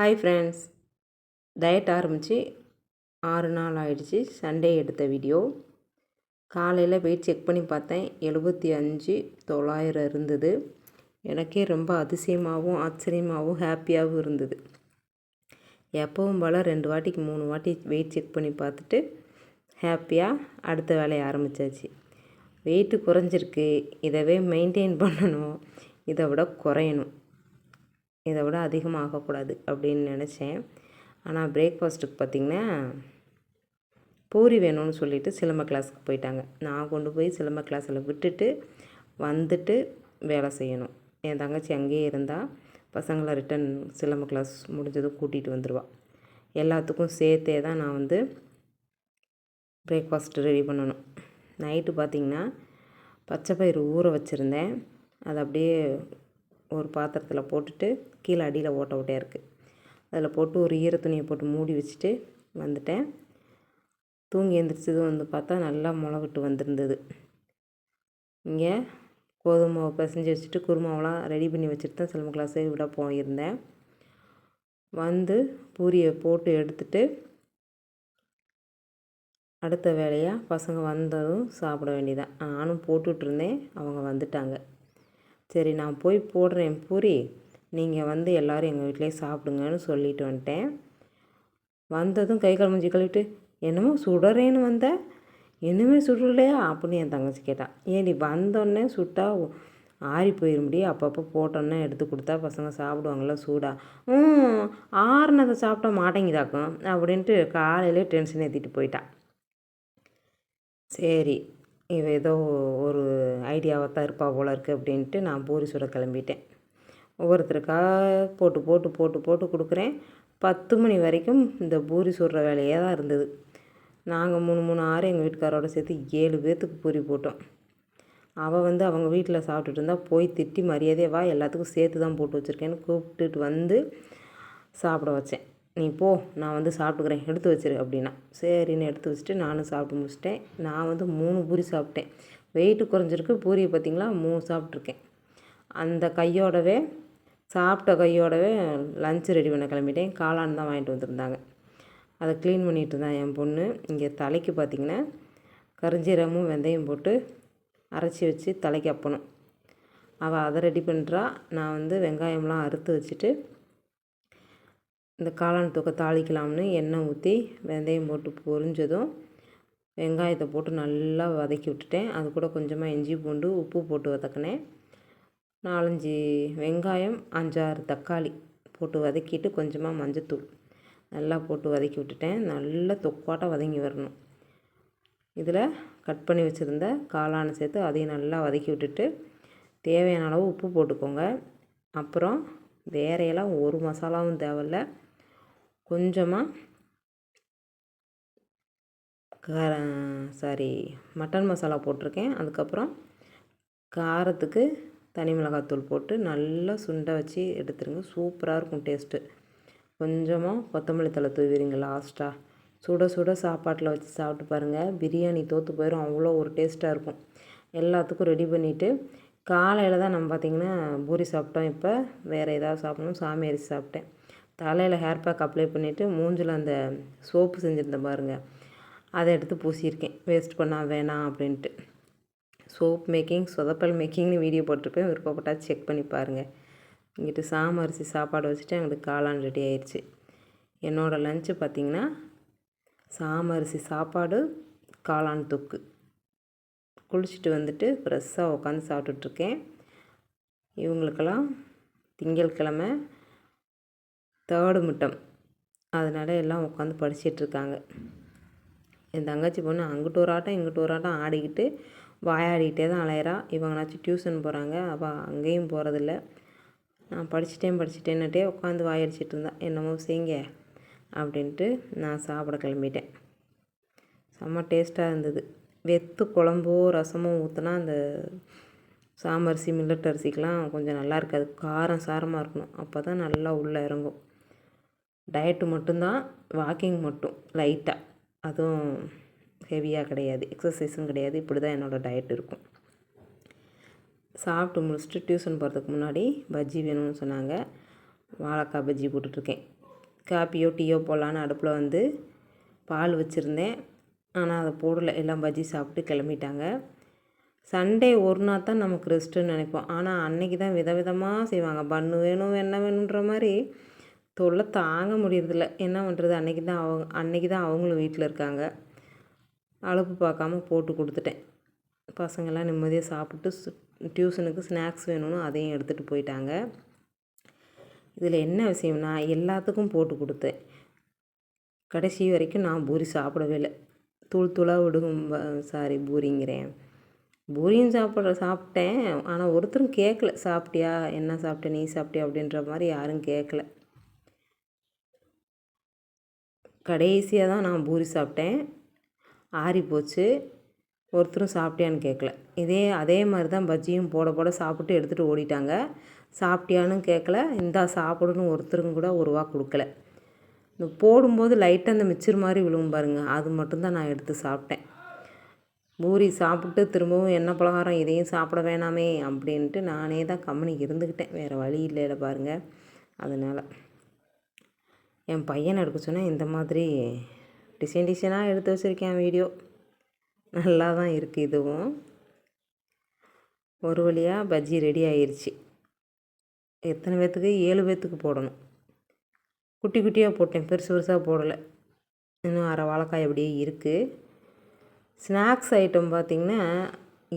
Hi friends diet ஆரம்பித்து ஆறு நாள் ஆயிடுச்சு. சண்டே எடுத்த வீடியோ காலையில் வெயிட் செக் பண்ணி பார்த்தேன். எழுபத்தி அஞ்சு தொள்ளாயிரம் இருந்தது. எனக்கே ரொம்ப அதிசயமாகவும் ஆச்சரியமாகவும் ஹாப்பியாகவும் இருந்தது. எப்பவும் போல் ரெண்டு வாட்டிக்கு மூணு வாட்டி வெயிட் செக் பண்ணி பார்த்துட்டு ஹாப்பியாக அடுத்த வேலையை ஆரம்பித்தாச்சு வெயிட்டு குறைஞ்சிருக்கு. இதவே மெயின்டைன் பண்ணணும். இதை விட குறையணும். இதை விட அதிகமாக ஆகக்கூடாது அப்படின்னு நினச்சேன். ஆனால் பிரேக்ஃபாஸ்ட்டுக்கு பார்த்திங்கன்னா பூரி வேணும்னு சொல்லிவிட்டு சிலம்ப கிளாஸுக்கு போயிட்டாங்க. நான் கொண்டு போய் சிலம்ப கிளாஸில் விட்டுட்டு வந்துட்டு வேலை செய்யணும். என் தங்கச்சி அங்கேயே இருந்தால் பசங்களை ரிட்டன் சிலம்ப கிளாஸ் முடிஞ்சதும் கூட்டிகிட்டு வந்துடுவாள் எல்லாத்துக்கும் சேர்த்தே தான் நான் வந்து பிரேக்ஃபாஸ்ட் ரெடி பண்ணணும். நைட்டு பார்த்திங்கன்னா பச்சை பயிறு ஊற வச்சுருந்தேன். அதை அப்படியே ஒரு பாத்திரத்தில் போட்டுட்டு கீழே அடியில் ஓட்ட ஓட்டையாக இருக்குது அதில் போட்டு ஒரு ஈர துணியை போட்டு மூடி வச்சுட்டு வந்துட்டேன். தூங்கி எழுந்திரிச்சதும் வந்து பார்த்தா நல்லா முளை வந்திருந்தது. இங்கே கோதுமை மாவு பிசைஞ்சு வச்சுட்டு குருமாவெலாம் ரெடி பண்ணி வச்சுட்டு தான் சிலம்பு கிளாஸே விட போயிருந்தேன். வந்து பூரியை போட்டு எடுத்துட்டு அடுத்த வேலையாக பசங்க வந்ததும் சாப்பிட வேண்டியதான் நானும் போட்டுட்ருந்தேன் அவங்க வந்துட்டாங்க. சரி நான் போய் போடுறேன். பூரி நீங்கள் வந்து எல்லோரும் எங்கள் வீட்டிலே சாப்பிடுங்கன்னு சொல்லிட்டு வந்துட்டேன். வந்ததும் கை கால் மூஞ்சி கழுவிட்டு என்னமோ சுடுறேன்னு வந்த? இன்னுமே சுடலையா? அப்படின்னு என் தங்கச்சி கேட்டான் ஏடி வந்தோடனே சுட்டா ஆறி போயிட அப்பப்போ போட்டோன்னே எடுத்து கொடுத்தா பசங்க சாப்பிடுவாங்கள சூடாக ம் ஆறுனதை சாப்பிட்டா மாட்டேங்குதாக்கும் அப்படின்ட்டு காலையிலே டென்ஷன் ஏற்றிட்டு போயிட்டான் சரி இவ ஏதோ ஒரு ஐடியாவாக தான் இருப்பா போல இருக்குது அப்படின்ட்டு நான் பூரி சுட கிளம்பிட்டேன். ஒவ்வொருத்தருக்காக போட்டு போட்டு போட்டு போட்டு கொடுக்குறேன். பத்து மணி வரைக்கும் இந்த பூரி சுடுற வேலையே தான் இருந்தது. நாங்கள் மூணு மூணு ஆறு எங்கள் வீட்டுக்காரோட சேர்த்து ஏழு பேர்த்துக்கு பூரி போட்டோம். அவள் வந்து அவங்க வீட்டில் சாப்பிட்டுட்டு இருந்தால் போய் திட்டி மரியாதையாக வா எல்லாத்துக்கும் சேர்த்து தான் போட்டு வச்சுருக்கேன்னு கூப்பிட்டுட்டு வந்து சாப்பிட வச்சேன். நீ போ நான் வந்து சாப்பிட்டுக்கிறேன் எடுத்து வச்சிரு அப்படின்னா. சரின்னு எடுத்து வச்சுட்டு நானும் சாப்பிட்டு முடிச்சிட்டேன். நான் வந்து மூணு பூரி சாப்பிட்டேன். வெயிட்டு குறைஞ்சிருக்கு. பூரியை பார்த்திங்களா? மூணு சாப்பிட்ருக்கேன் அந்த கையோடவே சாப்பிட்ட கையோடவே லஞ்சு ரெடி பண்ண கிளம்பிட்டேன். காளான் தான் வாங்கிட்டு வந்திருந்தாங்க. அதை க்ளீன் பண்ணிகிட்டு தான் என் பொண்ணு. இங்கே தலைக்கு பார்த்திங்கன்னா கருஞ்சீரமும் வெந்தயம் போட்டு அரைச்சி வச்சு தலைக்கு அப்பணும். அவள் அதை ரெடி பண்ணுறா நான் வந்து வெங்காயம்லாம் அறுத்து வச்சுட்டு இந்த காளான் தொக்கை தாளிக்கலாம்னு எண்ணெய் ஊற்றி வெந்தயம் போட்டு பொரிஞ்சதும் வெங்காயத்தை போட்டு நல்லா வதக்கி விட்டுட்டேன். அது கூட கொஞ்சமாக இஞ்சி பூண்டு உப்பு போட்டு வதக்கினேன். நாலஞ்சு வெங்காயம் அஞ்சாறு தக்காளி போட்டு வதக்கிட்டு கொஞ்சமாக மஞ்சத்தூள் நல்லா போட்டு வதக்கி விட்டுட்டேன். நல்லா தொக்காட்டாக வதங்கி வரணும். இதில் கட் பண்ணி வச்சுருந்த காளானை சேர்த்து அதையும் நல்லா வதக்கி விட்டுட்டு தேவையான அளவு உப்பு போட்டுக்கோங்க. அப்புறம் வேறையெல்லாம் ஒரு மசாலாவும் தேவையில்ல. கொஞ்சமாக கார சாரி மட்டன் மசாலா போட்டிருக்கேன். அதுக்கப்புறம் காரத்துக்கு தனி மிளகாத்தூள் போட்டு நல்லா சுண்டை வச்சு எடுத்துருங்க. சூப்பராக இருக்கும் டேஸ்ட்டு கொஞ்சமாக கொத்தமல்லி தலை தூவிடுங்க லாஸ்ட்டாக சுட சுட சாப்பாட்டில் வச்சு சாப்பிட்டு பாருங்கள் பிரியாணி தோற்று போயிடும் அவ்வளோ ஒரு டேஸ்ட்டாக இருக்கும். எல்லாத்துக்கும் ரெடி பண்ணிவிட்டு காலையில் தான் நம்ம பார்த்திங்கன்னா பூரி சாப்பிட்டோம். இப்போ வேறு ஏதாவது சாப்பிடணும். சாமி அரிசி சாப்பிட்டேன். தலையில் ஹேர் பேக் அப்ளை பண்ணிவிட்டு மூஞ்சில் அந்த சோப்பு செஞ்சுருந்தேன் பாருங்கள் அதை எடுத்து பூசியிருக்கேன். வேஸ்ட் பண்ணால் வேணாம் அப்படின்ட்டு. சோப் மேக்கிங் சொதப்பல் மேக்கிங்னு வீடியோ போட்டிருப்பேன். விருப்பப்பட்டால் செக் பண்ணி பாருங்கள் இங்கிட்டு சாமரிசி சாப்பாடு வச்சுட்டு எங்களுக்கு காளான் ரெடி ஆயிடுச்சு என்னோடய லஞ்சு பார்த்திங்கன்னா சாமரிசி சாப்பாடு காளான் தொக்கு. குளிச்சுட்டு வந்துட்டு ஃப்ரெஷ்ஷாக உட்காந்து சாப்பிட்டுட்ருக்கேன் இவங்களுக்கெல்லாம் திங்கட்கிழமை தேர்டு முட்டம். அதனால் எல்லாம் உட்காந்து படிச்சிட்ருக்காங்க. என் தங்கச்சி பொண்ணு அங்கிட்டு ஒரு ஆட்டம் இங்கிட்டு ஒரு ஆட்டம் ஆடிக்கிட்டு வாயாடிக்கிட்டே தான் அலையிறா. இவங்கனாச்சும் டியூஷன் போகிறாங்க அவள் அங்கேயும் போகிறதில்ல நான் படிச்சிட்டேன் படிச்சிட்டேன்னுட்டே உட்காந்து வாயடிச்சிட்டு இருந்தேன் என்னமோ செய்யுங்க அப்படின்ட்டு நான் சாப்பிட கிளம்பிட்டேன். செம்ம டேஸ்ட்டாக இருந்தது. வெத்து குழம்போ ரசமோ ஊற்றினா அந்த சாமரிசி மில்லட் அரிசிக்கெலாம் கொஞ்சம் நல்லா இருக்காது. காரம் சாரமாக இருக்கணும். அப்போ தான் நல்லா உள்ளே இறங்கும். டயட்டு மட்டும்தான் வாக்கிங் மட்டும் லைட்டாக அதுவும் ஹெவியாக கிடையாது. எக்ஸசைஸும் கிடையாது. இப்படி தான் என்னோடய டயட் இருக்கும். சாப்பிட்டு முடிச்சுட்டு டியூஷன் போகிறதுக்கு முன்னாடி பஜ்ஜி வேணும்னு சொன்னாங்க. வாழைக்காய் பஜ்ஜி போட்டுட்ருக்கேன். காப்பியோ டீயோ போடலான்னு அடுப்பில் வந்து பால் வச்சுருந்தேன். ஆனால் அதை போடலை. எல்லாம் பஜ்ஜி சாப்பிட்டு கிளம்பிட்டாங்க. சண்டே ஒரு நாள் தான் நமக்கு ரெஸ்ட்டுன்னு நினைப்போம். ஆனால் அன்னைக்கு தான் விதவிதமாக செய்வாங்க. பன்னு வேணும் என்ன வேணுன்ற மாதிரி தொல்லை தாங்க முடியறதில்ல. என்ன பண்ணுறது அன்றைக்கி தான் அவங்க அன்னைக்கு தான் அவங்களும் வீட்டில் இருக்காங்க. அலுப்பு பார்க்காம போட்டு கொடுத்துட்டேன். பசங்கள்லாம் நிம்மதியாக சாப்பிட்டு டியூஷனுக்கு ஸ்நாக்ஸ் வேணும்னு அதையும் எடுத்துகிட்டு போயிட்டாங்க. இதில் என்ன விஷயம்னா எல்லாத்துக்கும் போட்டு கொடுத்தேன். கடைசி வரைக்கும் நான் பூரி சாப்பிடவே இல்லை. தூள் தூளாக விடுகும் சாரி பூரிங்கிறேன். பூரியும் சாப்பிட்ற சாப்பிட்டேன். ஆனால் ஒருத்தரும் கேட்கல. சாப்பிட்டியா? என்ன சாப்பிட்ட? நீ சாப்பிட்டியா? அப்படின்ற மாதிரி யாரும் கேட்கல. கடைசியாக தான் நான் பூரி சாப்பிட்டேன். ஆறி போச்சு. ஒருத்தரும் சாப்பிட்டியான்னு கேட்கல இதே அதே மாதிரி தான் பஜ்ஜியும் போட போட சாப்பிட்டு எடுத்துகிட்டு ஓடிட்டாங்க. சாப்பிட்டியான்னு கேட்கல இந்தா சாப்பிடுன்னு ஒருத்தருங்க கூட ஒருவா கொடுக்கல. இந்த போடும்போது லைட்டாக அந்த மிச்சர் மாதிரி விழுவும் பாருங்கள் அது மட்டும்தான் நான் எடுத்து சாப்பிட்டேன். பூரி சாப்பிட்டு திரும்பவும் எண்ணெய் பலகாரம் இதையும் சாப்பிட வேணாமே அப்படின்ட்டு நானே தான் கம்மனி இருந்துக்கிட்டேன் வேறு வழி இல்லைல பாருங்கள் அதனால். என் பையனை எடுக்க சொன்னால் இந்த மாதிரி டிசைன் டிசைனாக எடுத்து வச்சுருக்கேன் வீடியோ நல்லா தான் இருக்குது இதுவும். ஒரு வழியாக பஜ்ஜி ரெடி ஆயிடுச்சு எத்தனை பேர்த்துக்கு ஏழு பேர்த்துக்கு போடணும். குட்டி குட்டியாக போட்டேன் பெருசு பெருசாக போடலை. இன்னும் அரை வாழைக்காய் அப்படியே இருக்குது ஸ்நாக்ஸ் ஐட்டம் பார்த்திங்கன்னா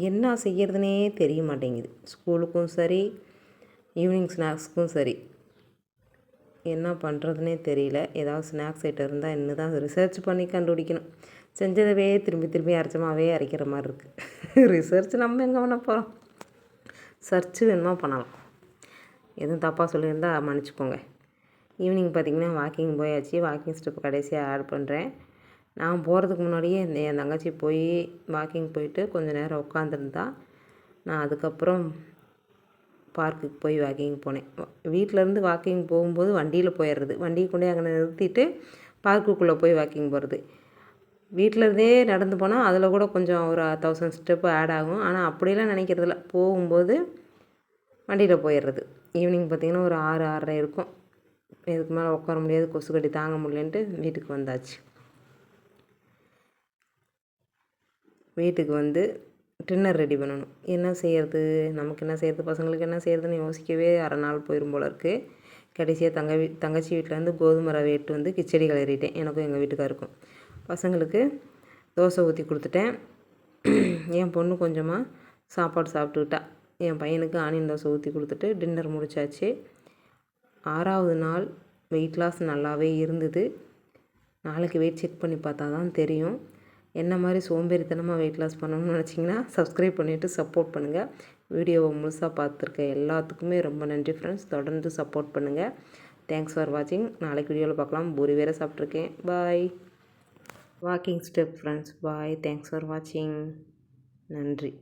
என்ன செய்கிறதுனே தெரிய மாட்டேங்குது. ஸ்கூலுக்கும் சரி ஈவினிங் ஸ்நாக்ஸுக்கும் சரி. என்ன பண்ணுறதுனே தெரியல. ஏதாவது ஸ்நாக்ஸ் ஐட்டம் இருந்தால் இன்னும் தான் ரிசர்ச் பண்ணி கண்டுபிடிக்கணும். செஞ்சதவே திரும்பி திரும்பி அரைச்சமாகவே அரைக்கிற மாதிரி இருக்குது ரிசர்ச் நம்ம எங்கே பண்ண போகிறோம் சர்ச்சு வேணுமா பண்ணலாம். எதுவும் தப்பாக சொல்லியிருந்தால் மன்னிச்சுக்கோங்க. ஈவினிங் பார்த்திங்கன்னா வாக்கிங் போயாச்சு. வாக்கிங் ஸ்டெப் கடைசியாக ஆட் பண்ணுறேன் நான் போகிறதுக்கு முன்னாடியே என் தங்கச்சி போய் வாக்கிங் போயிட்டு கொஞ்சம் நேரம் உட்காந்துருந்தா நான் அதுக்கப்புறம் பார்க்குக்கு போய் வாக்கிங் போனேன். வீட்டிலேருந்து வாக்கிங் போகும்போது வண்டியில் போயிடுறது வண்டியை கொண்டே அங்கே நிறுத்திட்டு பார்க்குக்குள்ளே போய் வாக்கிங் போகிறது வீட்டிலருந்தே நடந்து போனால் அதில் கூட கொஞ்சம் ஒரு தௌசண்ட் ஸ்டெப்பு ஆட் ஆகும். ஆனால் அப்படிலாம் நினைக்கிறதில்ல. போகும்போது வண்டியில் போயிடுறது ஈவினிங் பார்த்திங்கன்னா ஒரு ஆறு ஆறரை இருக்கும். இதுக்கு மேலே உட்கார முடியாது. கொசு கட்டி தாங்க முடியலன்ட்டு வீட்டுக்கு வந்தாச்சு. வீட்டுக்கு வந்து டின்னர் ரெடி பண்ணணும். என்ன செய்கிறது நமக்கு என்ன செய்கிறது பசங்களுக்கு என்ன செய்கிறதுன்னு யோசிக்கவே அரை நாள் போயிடும் போல இருக்குது கடைசியாக தங்க வீ தங்கச்சி வீட்டிலேருந்து கோதுமை ரவை எட்டு வந்து கிச்சடி கிளறிட்டேன் எனக்கும் எங்கள் வீட்டுக்காருக்கும். பசங்களுக்கு தோசை ஊற்றி கொடுத்துட்டேன். என் பொண்ணு கொஞ்சமாக சாப்பாடு சாப்பிட்டுக்கிட்டா. என் பையனுக்கு ஆனியன் தோசை ஊற்றி கொடுத்துட்டு டின்னர் முடிச்சாச்சு. ஆறாவது நாள் வெயிட் லாஸ் நல்லாவே இருந்தது. நாளைக்கு வெயிட் செக் பண்ணி பார்த்தா தான் தெரியும். என்ன மாதிரி சோம்பேறித்தனமாக வெயிட் லாஸ் பண்ணணும்னு நினச்சிங்கன்னா சப்ஸ்கிரைப் பண்ணிவிட்டு சப்போர்ட் பண்ணுங்கள் வீடியோவை முழுசாக பார்த்துருக்க எல்லாத்துக்குமே ரொம்ப நன்றி ஃப்ரெண்ட்ஸ் தொடர்ந்து சப்போர்ட் பண்ணுங்கள் தேங்க்ஸ் ஃபார் வாட்சிங் நாளைக்கு வீடியோவில் பார்க்கலாம். பூரி வேறு சாப்பிட்ருக்கேன் bye walking step friends bye thanks for வாட்சிங் நன்றி.